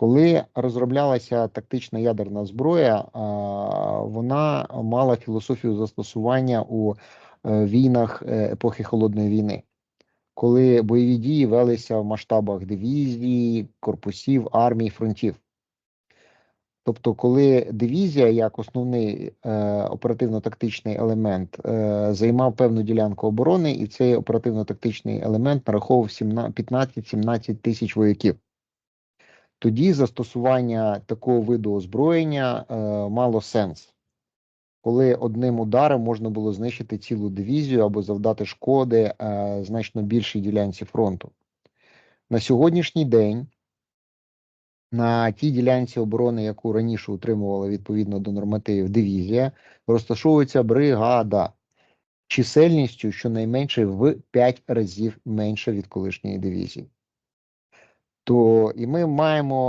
Коли розроблялася тактична ядерна зброя, вона мала філософію застосування у е, війнах е, епохи Холодної війни, коли бойові дії велися в масштабах дивізій, корпусів, армій, фронтів. Тобто, коли дивізія як основний е, оперативно-тактичний елемент е, займав певну ділянку оборони, і цей оперативно-тактичний елемент нараховував 15-17 тисяч вояків. Тоді застосування такого виду озброєння е, мало сенс, коли одним ударом можна було знищити цілу дивізію або завдати шкоди е, значно більшій ділянці фронту. На сьогоднішній день на тій ділянці оборони, яку раніше утримувала відповідно до нормативів дивізія, розташовується бригада чисельністю щонайменше в 5 разів менше від колишньої дивізії. То і ми маємо